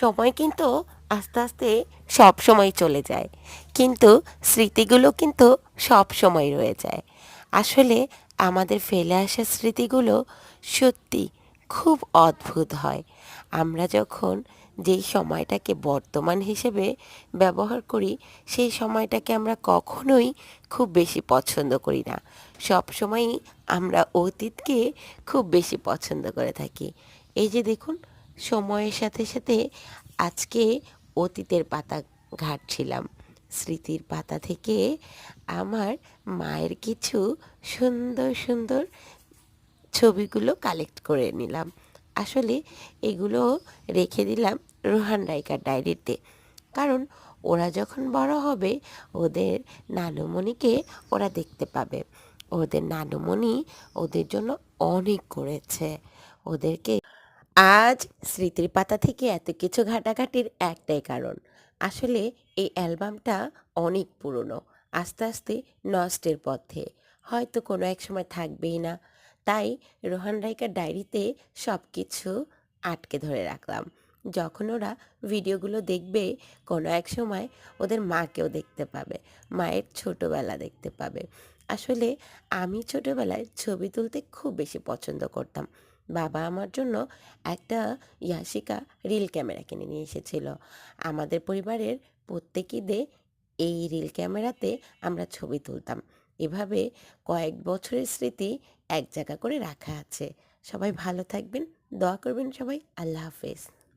সময় কিন্তু আস্তে আস্তে সব সময় চলে যায়। কিন্তু স্মৃতিগুলো কিন্তু সব সময় রয়ে যায়। আসলে আমাদের ফেলে আসা স্মৃতিগুলো সত্যি খুব অদ্ভুত হয়। আমরা যখন যেই সময়টাকে বর্তমান হিসেবে ব্যবহার করি, সেই সময়টাকে আমরা কখনোই খুব বেশি পছন্দ করি না। সব সময়ই আমরা অতীতকে খুব বেশি পছন্দ করে থাকি। এই যে দেখুন সময়ের সাথে সাথে আজকে অতীতের পাতা ঘাটছিলাম। স্মৃতির পাতা থেকে আমার মায়ের কিছু সুন্দর সুন্দর ছবিগুলো কালেক্ট করে নিলাম। আসলে এগুলো রেখে দিলাম রোহান রাইকার ডায়েরিতে কারণ ওরা যখন বড় হবে, ওদের নানুমণিকে ওরা দেখতে পাবে। ওদের নানুমণি ওদের জন্য অনেক করেছে। ওদেরকে আজ স্মৃতির পাতা থেকে এত কিছু ঘাটাঘাটির একটাই কারণ। আসলে এই অ্যালবামটা অনেক পুরনো, আস্তে আস্তে নষ্টের পথে। হয়তো কোনো এক সময় থাকবেই না। তাই রোহান রাইকার ডায়েরিতে সব কিছু আটকে ধরে রাখলাম। যখন ওরা ভিডিওগুলো দেখবে, কোনো এক সময় ওদের মাকেও দেখতে পাবে, মায়ের ছোটোবেলা দেখতে পাবে। আসলে আমি ছোটোবেলায় ছবি তুলতে খুব বেশি পছন্দ করতাম। বাবা আমার জন্য একটা ইয়াশিকা রিল ক্যামেরা কিনে নিয়ে এসেছিল। আমাদের পরিবারের প্রত্যেকেদের এই রিল ক্যামেরাতে আমরা ছবি তুলতাম। এভাবে কয়েক বছরের স্মৃতি এক জায়গা করে রাখা আছে। সবাই ভালো থাকবেন, দোয়া করবেন সবাই। আল্লাহ হাফেজ।